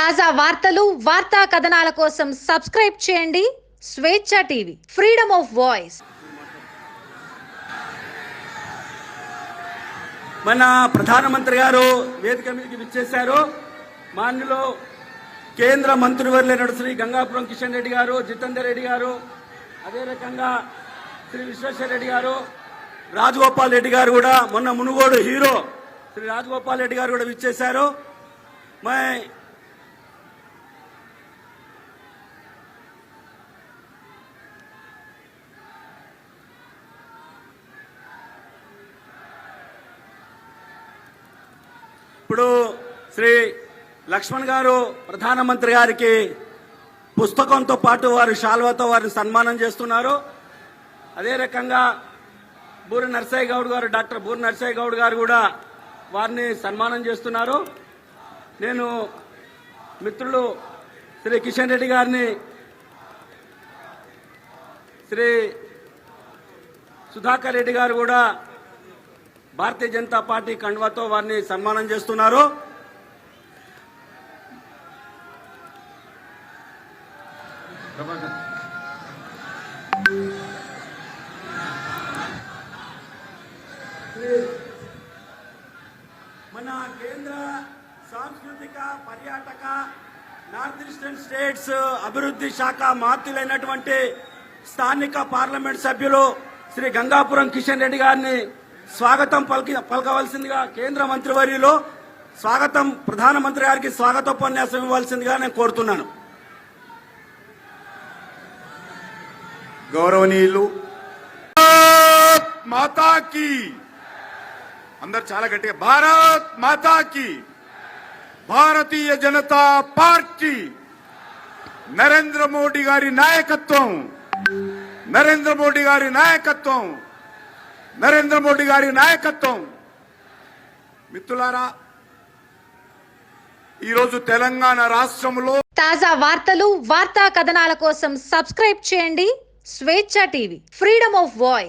తాజా వార్తలు వార్తా కథనాల కోసం సబ్స్క్రైబ్ చేయండి. స్వేచ్ఛ టీవీ ఫ్రీడమ్ ఆఫ్ వాయిస్. మన ప్రధానమంత్రి గారు వేదిక మీదకి విచ్చేశారు. మాన్యులో కేంద్ర మంత్రివర్యులైన శ్రీ గంగాపురం కిషన్ రెడ్డి గారు జితేందర్ రెడ్డి గారు అదే రకంగా శ్రీ విశ్వేశ్వర రెడ్డి గారు రాజగోపాల్ రెడ్డి గారు కూడా మొన్న మునుగోడు హీరో శ్రీ రాజగోపాల్ రెడ్డి గారు కూడా విచ్చేశారు. మై ఇప్పుడు శ్రీ లక్ష్మణ్ గారు ప్రధానమంత్రి గారికి పుస్తకంతో పాటు వారు శాల్వాతో వారిని సన్మానం చేస్తున్నారు. అదే రకంగా బూరి నర్సయ్య గౌడ్ గారు డాక్టర్ బూరి నర్సయ్య గౌడ్ గారు కూడా వారిని సన్మానం చేస్తున్నారు. నేను మిత్రులు శ్రీ కిషన్ రెడ్డి గారిని శ్రీ సుధాకర్ రెడ్డి గారు కూడా భారతీయ జనతా పార్టీ కండువాతో వారిని సన్మానం చేస్తున్నారు. మన కేంద్ర సాంస్కృతిక పర్యాటక నార్త్ ఈస్టర్న్ స్టేట్స్ అభివృద్ధి శాఖ మాతులైనటువంటి స్థానిక పార్లమెంట్ సభ్యులు శ్రీ గంగాపురం కిషన్ రెడ్డి గారిని స్వాగతం పలికి పలకవలసిందిగా కేంద్ర మంత్రివర్యులో స్వాగతం ప్రధానమంత్రి గారికి స్వాగతోపన్యాసం ఇవ్వాల్సిందిగా నేను కోరుతున్నాను. గౌరవనీయులు మాతాకి. అందరు చాలా గట్టిగా భారత్ మాతాకి భారతీయ జనతా పార్టీ నరేంద్ర మోడీ గారి నాయకత్వం నరేంద్ర మోడీ గారి నాయకత్వం నరేంద్ర మోడీ గారి నాయకత్వం. మిత్రులారా ఈరోజు తెలంగాణ రాష్ట్రంలో తాజా వార్తలు వార్తా కథనాల కోసం సబ్స్క్రైబ్ చేయండి స్వేచ్ఛ టీవీ. Freedom of voice